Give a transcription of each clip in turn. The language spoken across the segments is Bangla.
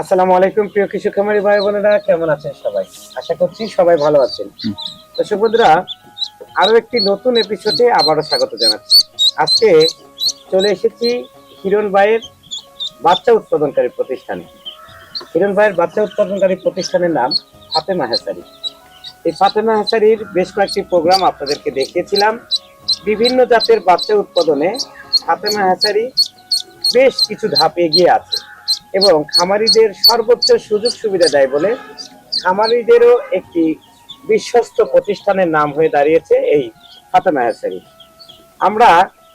আসসালামু আলাইকুম প্রিয় কৃষক খামারি ভাই বোনেরা কেমন আছেন সবাই? আশা করছি সবাই ভালো আছেন। দর্শক বন্ধুরা আরও একটি নতুন এপিসোডে আবারও স্বাগত জানাচ্ছি। আজকে চলে এসেছি হিরণ ভাইয়ের বাচ্চা উৎপাদনকারী প্রতিষ্ঠানে। হিরণ ভাইয়ের বাচ্চা উৎপাদনকারী প্রতিষ্ঠানের নাম ফাতেমা হেসারি। এই ফাতেমা হেসারির বেশ কয়েকটি প্রোগ্রাম আপনাদেরকে দেখিয়েছিলাম। বিভিন্ন জাতের বাচ্চা উৎপাদনে ফাতেমা হেসারি বেশ কিছু ধাপ এগিয়ে আছে। এবং খামারিদের সর্বোচ্চ সুযোগ সুবিধা দেয় বলে খামারিদেরও একটি বিশ্বস্ত প্রতিষ্ঠানের নাম হয়ে দাঁড়িয়েছে এই ফাতেমা হ্যাসারি আমরা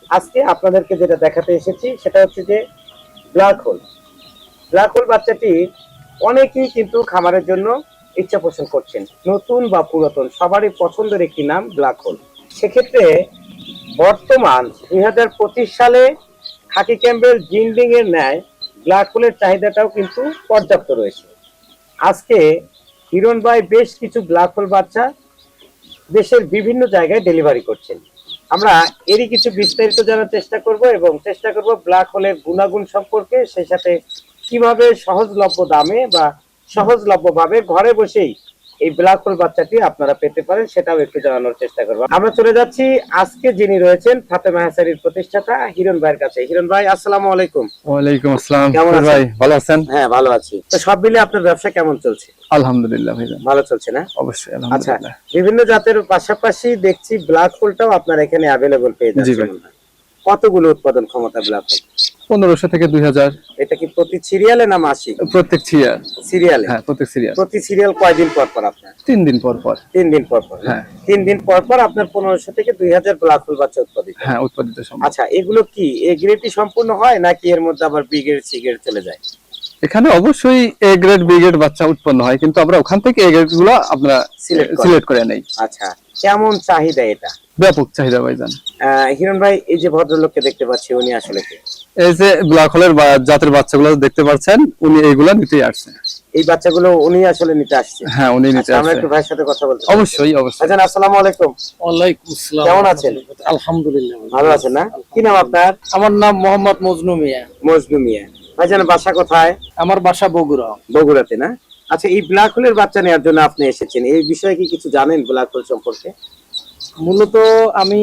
আজকে আপনাদেরকে যেটা দেখাতে এসেছি, সেটা হচ্ছে যে ব্ল্যাক হোল। ব্ল্যাক হোল বাচ্চাটি অনেকেই কিন্তু খামারের জন্য ইচ্ছা পোষণ করছেন। নতুন বা পুরাতন, সবারই পছন্দের একটি নাম ব্ল্যাক হোল। সেক্ষেত্রে বর্তমান দুই হাজার পঁচিশ সালে খাকি ক্যাম্বেল জিন্ডিং এর ন্যায় ব্ল্যাক হোলের চাহিদাটাও কিন্তু পর্যাপ্ত রয়েছে। আজকে হিরণ ভাই বেশ কিছু ব্ল্যাক হোল বাচ্চা দেশের বিভিন্ন জায়গায় ডেলিভারি করছেন। আমরা এরই কিছু বিস্তারিত জানার চেষ্টা করব এবং চেষ্টা করব ব্ল্যাক হোলের গুণাগুণ সম্পর্কে, সেই সাথে কীভাবে সহজলভ্য দামে বা সহজলভ্যভাবে ঘরে বসেই এই ব্ল্যাক হোল বাচ্চাটি আপনারা পেতে পারেন সেটাও একটু জানানোর চেষ্টা করব। আমরা চলে যাচ্ছি আজকে যিনি রয়েছেন ফাতেমা হাসারির প্রতিষ্ঠাতা হিরণ ভাইয়ের কাছে। হিরণ ভাই আসসালামু আলাইকুম। ওয়ালাইকুম আসসালাম। কেমন ভাই ভালো আছেন? হ্যাঁ ভালো আছি। তো সব মিলে আপনার ব্যবসা কেমন চলছে? আলহামদুলিল্লাহ ভাইজান ভালো। চলছে না? অবশ্যই আচ্ছা আলহামদুলিল্লাহ বিভিন্ন জাতের পাশাপাশি দেখছি ব্ল্যাক হোলটাও আপনার এখানে অ্যাভেলেবল পেয়ে জি যাচ্ছে কতগুলো উৎপাদন ক্ষমতা ব্ল্যাক হোল? পনেরোশো থেকে দুই হাজার। এটা কি প্রতি সিরিয়ালে না মাসিক? প্রত্যেক সিরিয়াল সিরিয়ালে হ্যাঁ প্রত্যেক সিরিয়াল প্রতি সিরিয়াল কয়দিন পর পর আপনার? তিন দিন পর পর। তিন দিন পর পর হ্যাঁ। তিন দিন পর পর আপনার পনেরোশো থেকে দুই হাজার ব্ল্যাক হোল বাচ্চা উৎপাদিত হ্যাঁ। উৎপাদিত আচ্ছা এগুলো কি এ গ্রেডই সম্পূর্ণ হয় নাকি এর মধ্যে আবার বি গ্রেড সি গ্রেড চলে যায়? এখানে অবশ্যই এ গ্রেড বি গ্রেড বাচ্চা উৎপন্ন হয় কিন্তু আমরা ওখান থেকে এ গ্রেডগুলো আমরা করেন। সিলেক্ট করে নেই। আচ্ছা। কেমন চাহিদা এটা? ব্যাপক চাহিদা ভাইজান। আহ, হিরণ ভাই এই যে ভদ্রলোককে দেখতে পাচ্ছি উনি আসলে কে? এই যে ব্ল্যাক হোলের জাতের বাচ্চাগুলো দেখতে পাচ্ছেন উনি এইগুলা নিতে আসছে। এই বাচ্চাগুলো উনি আসলে নিতে আসছে? হ্যাঁ উনি নিতে আচ্ছা, আমরা একটু ভাইয়ের সাথে কথা বলতে অবশ্যই অবশ্যই। ভাইজান আসসালামু আলাইকুম। ওয়ালাইকুম আসসালাম। কেমন আছেন? আলহামদুলিল্লাহ ভালো আছেন না? কি নাম আপনার? আমার নাম মোহাম্মদ মজনু মিয়া। মজনু মিয়া। ভাইজান বাসা কোথায়? আমার বাসা বগুড়া। বগুড়াতে না? আচ্ছা এই ব্ল্যাক হোলের বাচ্চা নেওয়ার জন্য আপনি এসেছেন। এই বিষয়ে কি কিছু জানেন ব্ল্যাক হোল সম্পর্কে? মূলত আমি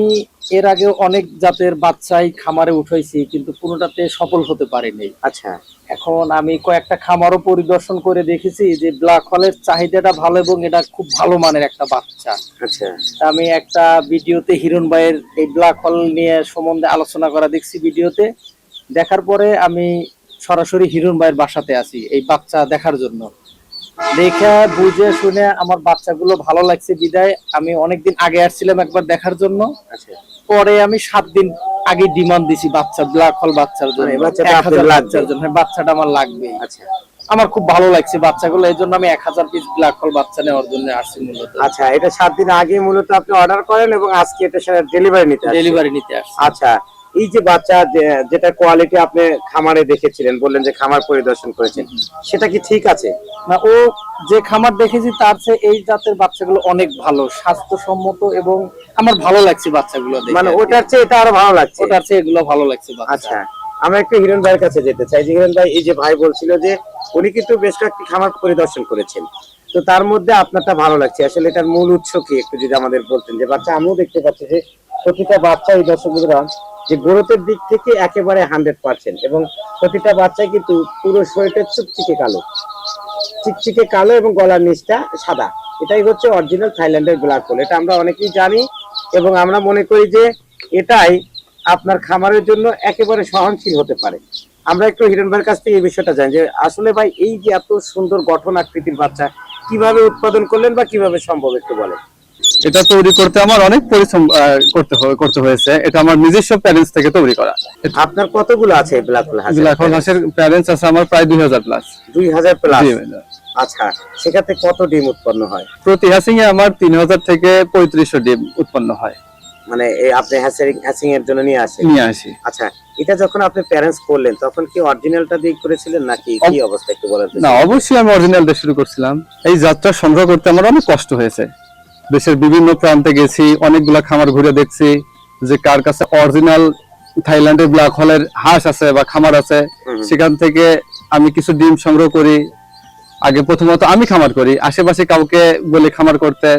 এর আগে অনেক জাতের বাচ্চাই খামারে উঠাইছি কিন্তু কোনোটাতে সফল হতে পারিনি। আচ্ছা। এখন আমি কয়েকটা খামারও পরিদর্শন করে দেখেছি যে ব্ল্যাক হলের চাহিদাটা ভালো এবং এটা খুব ভালো মানের একটা বাচ্চা। আচ্ছা। আমি একটা ভিডিওতে হিরণ ভাইয়ের এই ব্ল্যাক হল নিয়ে সম্বন্ধে আলোচনা করা দেখছি ভিডিওতে। দেখার পরে আমি সরাসরি হিরণ ভাইয়ের বাসাতে আছি এই বাচ্চা দেখার জন্য। দেখে বুঝে শুনে আমার বাচ্চাগুলো ভালো লাগছে বিদায়। আমি অনেকদিন আগে আসছিলাম একবার দেখার জন্য। আচ্ছা। পরে আমি সাত দিন আগে ডিমান্ড দিছি বাচ্চা ব্ল্যাক হল বাচ্চার জন্য। মানে? বাচ্চার জন্য। বাচ্চাটা আমার লাগবে। আচ্ছা। আমার খুব ভালো লাগছে বাচ্চাগুলো এই জন্য আমি এক হাজার পিস ব্ল্যাক হল বাচ্চা নেওয়ার জন্য আসছি মূলত। আচ্ছা এটা সাত দিন আগে মূলত আপনি অর্ডার করেন এবং আজকে এটা ডেলিভারি নিতে ডেলিভারি নিতে আসছি। আচ্ছা এই যে বাচ্চা যেটা কোয়ালিটি আপনি খামারে দেখেছিলেন বললেন যে খামার পরিদর্শন করেছেন সেটা কি ঠিক আছে? না ও যে খামার দেখেছি তার চেয়ে এই জাতের বাচ্চাগুলো অনেক ভালো স্বাস্থ্যসম্মত এবং আমার ভালো লাগছে বাচ্চাগুলো মানে ওটার চেয়ে এটা আরও ভালো লাগছে? ওটার চেয়ে এগুলো ভালো লাগছে আচ্ছা আমরা একটু হিরণ ভাইয়ের কাছে যেতে চাই যে হিরণ ভাই এই যে ভাই বলছিল যে উনি কিন্তু বেশ কয়েকটি খামার পরিদর্শন করেছেন। তো তার মধ্যে আপনারটা ভালো লাগছে আসলে এটার মূল উৎস কি একটু যদি আমাদের বলতেন যে বাচ্চা আমিও দেখতে পাচ্ছি যে প্রতিটা বাচ্চা এই যে গ্রোথের দিক থেকে একেবারে হান্ড্রেড পার্সেন্ট এবং প্রতিটা বাচ্চাই কিন্তু পুরো শরীরটা চুকচিকে কালো। চিকচিকে কালো এবং গলার নিচটা সাদা। এটাই হচ্ছে অরিজিনাল থাইল্যান্ডের ব্ল্যাক হোল এটা আমরা অনেকেই জানি এবং আমরা মনে করি যে এটাই আপনার খামারের জন্য একেবারে সহনশীল হতে পারে। আমরা একটু হিরণ ভাইয়ের কাছ থেকে এই বিষয়টা জানি যে আসলে ভাই, এই যে এত সুন্দর গঠন আকৃতির বাচ্চা কীভাবে উৎপাদন করলেন বা কীভাবে সম্ভব একটু বলেন? এটা তৈরি করতে আমার অনেক পরিশ্রম করতে করতে হয়েছে। এটা আমার নিজস্ব প্যারেন্টস থেকে তৈরি করা। আপনার কতগুলো আছে ব্ল্যাক হোল ব্ল্যাক হোল হাঁসের প্যারেন্টস আছে আমার প্রায় দুই হাজার প্লাস দুই হাজার প্লাস আচ্ছা সেক্ষেত্রে কত ডিম উৎপন্ন হয়? প্রতি হ্যাসিং এ আমার তিন হাজার থেকে পঁয়ত্রিশশো ডিম উৎপন্ন হয়। মানে এই আপনি হ্যাসিং হ্যাসিং এর জন্য নিয়ে আসেন? নিয়ে আসি। আচ্ছা এটা যখন আপনি প্যারেন্টস করলেন তখন কি অরিজিনালটা দিয়ে করেছিলেন নাকি কি অবস্থা একটু বলেন না অবশ্যই আমি অরিজিনাল দিয়ে শুরু করছিলাম। এই যাত্রা সংগ্রহ করতে আমার অনেক কষ্ট হয়েছে। দেশের বিভিন্ন প্রান্তে গেছি অনেকগুলা খামার ঘুরে দেখছি যে কার কাছে অরিজিনাল থাইল্যান্ডের ব্ল্যাক হলের হাঁস আছে বা খামার আছে সেখান থেকে আমি কিছু ডিম সংগ্রহ করি। আগে প্রথমত আমি খামার করি আশেপাশে কাউকে বলে খামার করতে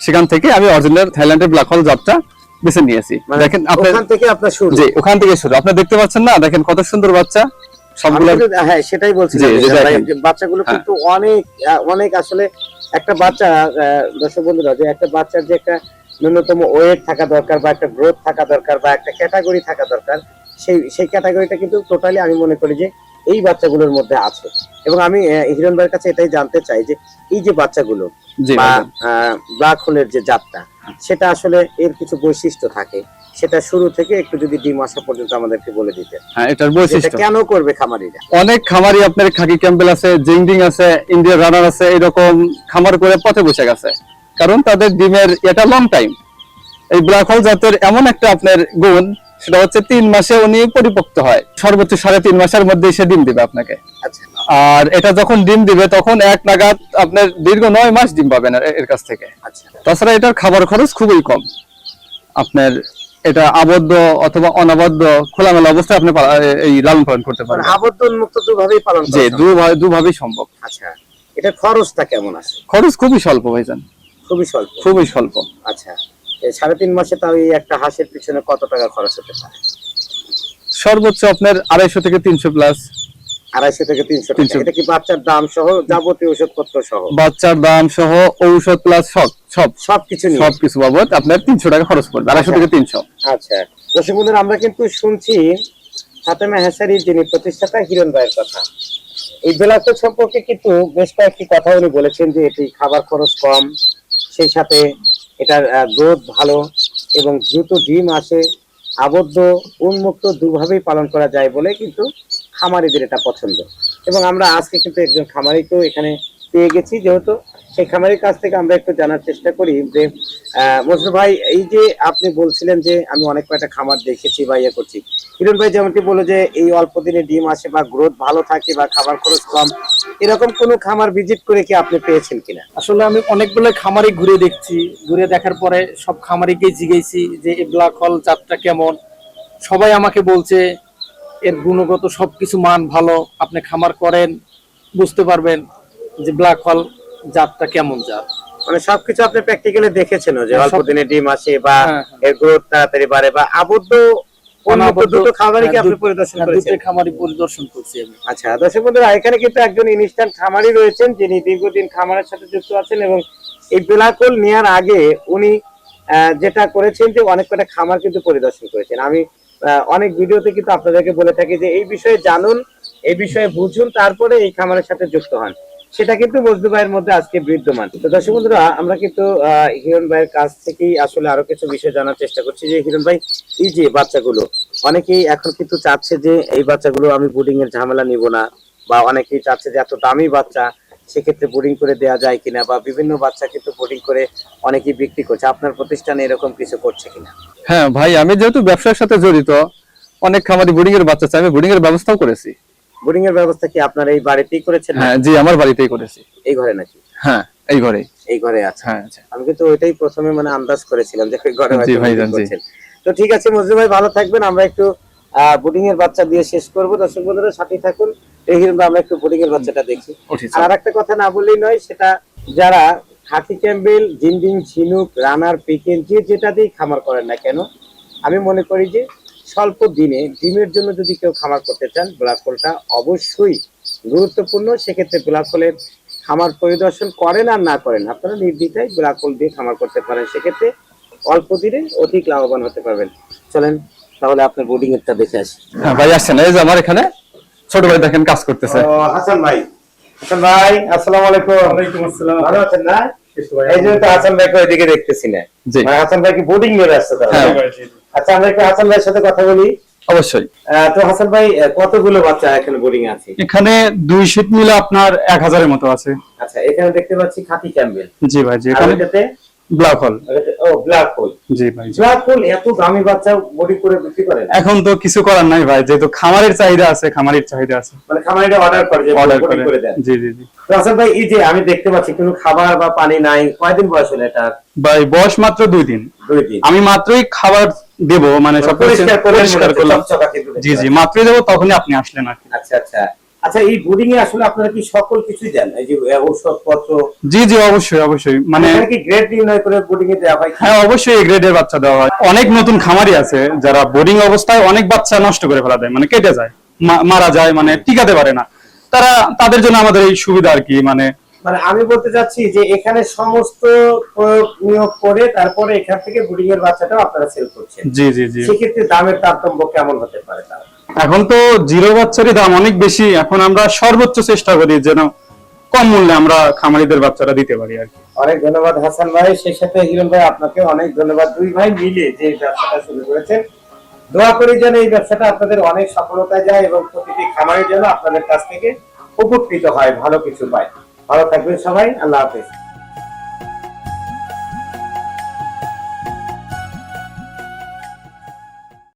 সেখান থেকে আমি অরিজিনাল থাইল্যান্ডের ব্ল্যাক হল জাতটা বেছে নিয়েছি। মানে দেখেন আপনার ওখান থেকে আপনার শুরু। জি ওখান থেকে শুরু। আপনি দেখতে পাচ্ছেন না? দেখেন কত সুন্দর বাচ্চা। সবগুলো হ্যাঁ সেটাই বলছি। বাচ্চাগুলো হ্যাঁ। কিন্তু অনেক অনেক আসলে একটা বাচ্চা দর্শক বন্ধুরা যে একটা বাচ্চার যে একটা ন্যূনতম ওয়েট থাকা দরকার বা একটা গ্রোথ থাকা দরকার বা একটা ক্যাটাগরি থাকা দরকার সেই সেই ক্যাটাগরিটা কিন্তু টোটালি আমি মনে করি যে এই বাচ্চাগুলোর মধ্যে আছে এবং আমি হিরণ ভাইয়ের কাছে এটাই জানতে চাই যে এই যে বাচ্চাগুলো বা। ব্ল্যাক হোলের যে জাতটা সেটা আসলে এর কিছু বৈশিষ্ট্য থাকে সেটা শুরু থেকে একটু যদি ডিম আসা পর্যন্ত আমাদেরকে বলে দিতে হ্যাঁ এটার এটা বৈশিষ্ট্য কেন করবে খামারিরা? অনেক খামারি আপনার খাকি ক্যাম্পেল আছে জিংডিং আছে ইন্ডিয়ান রানার আছে এরকম খামার করে পথে বসে গেছে। কারণ তাদের ডিমের এটা লং টাইম এই ব্ল্যাক হোল জাতের এমন একটা আপনার গুণ সেটা হচ্ছে তিন মাসে উনি পরিপক্ত হয়। সর্বোচ্চ সাড়ে তিন মাসের মধ্যে সে ডিম দিবে আপনাকে। আচ্ছা। আর এটা যখন ডিম দিবে তখন এক নাগাদ আপনার দীর্ঘ নয় মাস ডিম পাবেন এর- এর কাছ থেকে। আচ্ছা। তাছাড়া এটার খাবার খরচ খুবই কম। আপনার এটা আবদ্ধ অথবা অনাবদ্ধ খোলামেলা অবস্থায় আপনি এই লালন পালন করতে পারেন আবদ্ধ উন্মুক্ত দুভাবেই পালন সম্ভব। দুভাবে দুভাবেই সম্ভব। আচ্ছা এটা খরচটা কেমন আছে? খরচ খুবই স্বল্প ভাইজান। খুবই স্বল্প? খুবই স্বল্প। আচ্ছা এই সাড়ে তিন মাসে তাও এই একটা হাঁসের পিছনে কত টাকা খরচ হতে পারে? সর্বোচ্চ আপনার আড়াইশো থেকে তিনশো প্লাস আড়াইশো থেকে তিনশো টাকা। 300 এটা কি বাচ্চার দাম সহ যাবতীয় ওষুধপত্র সহ? বাচ্চার দাম সহ ঔষধ প্লাস সব সব। সবকিছু সবকিছু বাবদ আপনার তিনশো টাকা খরচ পড়বে আড়াইশো থেকে তিনশো। আচ্ছা। দর্শক বন্ধুরা আমরা কিন্তু শুনছি ফাতেমা যিনি প্রতিষ্ঠাতা হিরণ ভাইয়ের কথা। এই বেলাকল সম্পর্কে কিন্তু বেশ কয়েকটি কথা উনি বলেছেন যে এটি খাবার খরচ কম সেই সাথে এটার গ্রোথ ভালো এবং দ্রুত ডিম আসে আবদ্ধ উন্মুক্ত দুভাবেই পালন করা যায় বলে কিন্তু খামারিদের এটা পছন্দ। এবং আমরা আজকে কিন্তু একজন খামারিকেও এখানে পেয়ে গেছি, যেহেতু সেই খামারির কাছ থেকে আমরা একটু জানার চেষ্টা করি যে মজনু ভাই, এই যে আপনি বলছিলেন যে আমি অনেক কয়টা খামার দেখেছি বা ইয়ে করছি, হিরণ ভাই যেমনটি বলে যে এই অল্প দিনে ডিম আসে বা গ্রোথ ভালো থাকে বা খাবার খরচ কম, এরকম কোনো খামার ভিজিট করে কি আপনি পেয়েছেন কিনা? আসলে আমি অনেকগুলো খামারি ঘুরে দেখছি, ঘুরে দেখার পরে সব খামারিকেই জিগেছি যে এই ব্ল্যাক জাতটা কেমন, সবাই আমাকে বলছে এর গুণগত সবকিছু মান ভালো আপনি খামার করেন বুঝতে পারবেন যে ব্ল্যাক হল জাতটা কেমন জাত। মানে সবকিছু আপনি প্র্যাকটিক্যালি দেখেছেন যে হ্যাঁ, অল্প দিনে ডিম আসে বা হ্যাঁ, এর গ্রোথ তাড়াতাড়ি বাড়ে বা আবদ্ধ হ্যাঁ, হ্যাঁ, আমি। আচ্ছা দর্শক বন্ধুরা এখানে কিন্তু একজন ইনস্ট্যান্ট খামারি রয়েছেন যিনি দীর্ঘদিন খামারের সাথে যুক্ত আছেন এবং এই বেলাকুল আগে উনি যেটা করেছেন যে অনেক কটা খামার কিন্তু পরিদর্শন করেছেন। আমি অনেক ভিডিওতে কিন্তু আপনাদেরকে বলে থাকি যে এই বিষয়ে জানুন, এই বিষয়ে বুঝুন, তারপরে এই খামারের সাথে যুক্ত হন। সেটা কিন্তু মজদু ভাইয়ের মধ্যে আজকে বিদ্যমান। তো দর্শক বন্ধুরা, আমরা কিন্তু হিরণ ভাইয়ের কাছ থেকেই আসলে আরও কিছু বিষয় জানার চেষ্টা করছি যে, হিরণ ভাই, এই যে বাচ্চাগুলো, অনেকেই এখন কিন্তু চাচ্ছে যে, এই বাচ্চাগুলো আমি বোর্ডিং এর ঝামেলা নিব না, বা অনেকেই চাচ্ছে যে এত দামি বাচ্চা সেক্ষেত্রে বোর্ডিং করে দেওয়া যায় কিনা বা বিভিন্ন বাচ্চা কিন্তু বোর্ডিং করে অনেকেই বিক্রি করছে। আপনার প্রতিষ্ঠানে এরকম কিছু করছে কিনা? হ্যাঁ ভাই আমি যেহেতু ব্যবসার সাথে জড়িত অনেক খামারি বোর্ডিং এর বাচ্চা চাই আমি বোর্ডিং এর ব্যবস্থাও করেছি। বোর্ডিং এর ব্যবস্থা কি আপনার এই বাড়িতেই করেছেন হ্যাঁ জি আমার বাড়িতেই করেছি। এই ঘরে নাকি? হ্যাঁ এই ঘরে। এই ঘরে আছে। হ্যাঁ আচ্ছা। আমি কিন্তু ওইটাই প্রথমে মানে আন্দাজ করেছিলাম যে ঘরে জি ভাই, জি। তো ঠিক আছে মজদুর ভাই ভালো থাকবেন। আমরা একটু বোর্ডিং এর বাচ্চা দিয়ে শেষ করব। দর্শক বন্ধুরা সাথে থাকুন। এই আমরা একটু বোর্ডিং এর বাচ্চাটা দেখি। আর একটা কথা না বললেই নয় সেটা যারা খাকি ক্যাম্বেল জিন্ডিং ঝিনুক রানার পিকেন যে যেটা দিয়ে খামার করেন না কেন আমি মনে করি যে স্বল্প দিনে ডিমের জন্য যদি কেউ খামার করতে চান ব্ল্যাক হোলটা অবশ্যই গুরুত্বপূর্ণ। সেক্ষেত্রে ব্ল্যাক হোলের খামার পরিদর্শন করেন আর না করেন আপনারা নির্দ্বিধায় ব্ল্যাক হোল দিয়ে খামার করতে পারেন। সেক্ষেত্রে অল্প দিনে অধিক লাভবান হতে পারবেন। চলেন তাহলে আপনার বোর্ডিং এরটা দেখে আসি। হ্যাঁ ভাই আসছেন এই যে আমার এখানে। ছোট ভাই দেখেন কাজ করতেছে। ও, হাসান ভাই। হাসান ভাই আসসালামু আলাইকুম। ওয়ালাইকুম আসসালাম। ভালো আছেন না? কিছু এই জন্য তো হাসান ভাইকে ওইদিকে দেখতেছি না। মানে হাসান ভাই কি বোর্ডিং নিয়ে আসছে হ্যাঁ। আচ্ছা আমরা একটু হাসান ভাইয়ের সাথে কথা বলি। অবশ্যই। আহ, তো হাসান ভাই কতগুলো বাচ্চা এখানে বোর্ডিং আছে? এখানে দুই শীত মিলে আপনার এক হাজারের মতো আছে। আচ্ছা এখানে দেখতে পাচ্ছি খাকি ক্যাম্বেল। জি ভাই জি এখানে এটাতে ব্ল্যাক হল। ও ব্ল্যাক হোল। জি ভাই ব্ল্যাক হোল এত দামি বাচ্চা বোর্ডিং করে বিক্রি করেন? এখন তো কিছু করার নাই ভাই যেহেতু খামারের চাহিদা আছে খামারের চাহিদা আছে। মানে অর্ডার করে যে অর্ডার করে। করে দেন। জি জি জি। তো ভাই এই যে আমি দেখতে পাচ্ছি কোনো খাবার বা পানি নাই। কয়দিন বয়স হলো এটা ভাই বয়স মাত্র দুই দিন। দুই দিন। আমি মাত্রই খাবার দেব মানে সব পরিষ্কার করে করলাম। জি জি মাত্রই দেবো তখনই আপনি আসলেন আর কি। আচ্ছা আচ্ছা। আচ্ছা এই বোর্ডিং এ আসলে আপনারা কি সকল কিছুই দেন? এই যে ঔষধপত্র? জি জি অবশ্যই অবশ্যই। মানে কি গ্রেড নির্ণয় করে বোর্ডিং এ দেওয়া হয় হ্যাঁ অবশ্যই গ্রেডের বাচ্চা দেওয়া হয়। অনেক নতুন খামারি আছে যারা বোর্ডিং অবস্থায় অনেক বাচ্চা নষ্ট করে ফেলা দেয় মানে কেটে যায় মারা যায় মানে টিকাতে পারে না। তারা তাদের জন্য আমাদের এই সুবিধা আর কি মানে মানে আমি বলতে চাচ্ছি যে এখানে সমস্ত প্রয়োগ নিয়োগ করে তারপরে এখান থেকে বোর্ডিং এর বাচ্চাটাও আপনারা সেল করছেন। জি জি জি। সেক্ষেত্রে দামের তারতম্য কেমন হতে পারে তার? এখন তো জিরো বাচ্চারই দাম অনেক বেশি। এখন আমরা সর্বোচ্চ চেষ্টা করি যেন কম মূল্যে আমরা খামারিদের বাচ্চারা দিতে পারি আর কি। অনেক ধন্যবাদ হাসান ভাই। সেই সাথে হিরণ ভাই আপনাকে অনেক ধন্যবাদ। দুই ভাই মিলে যে ব্যবসাটা শুরু করেছেন, দোয়া করি যেন এই ব্যবসাটা আপনাদের অনেক সফলতায় যায় এবং প্রতিটি খামারের যেন আপনাদের কাছ থেকে উপকৃত হয়, ভালো কিছু পায়। ভালো থাকবেন সবাই। আল্লাহ হাফেজ।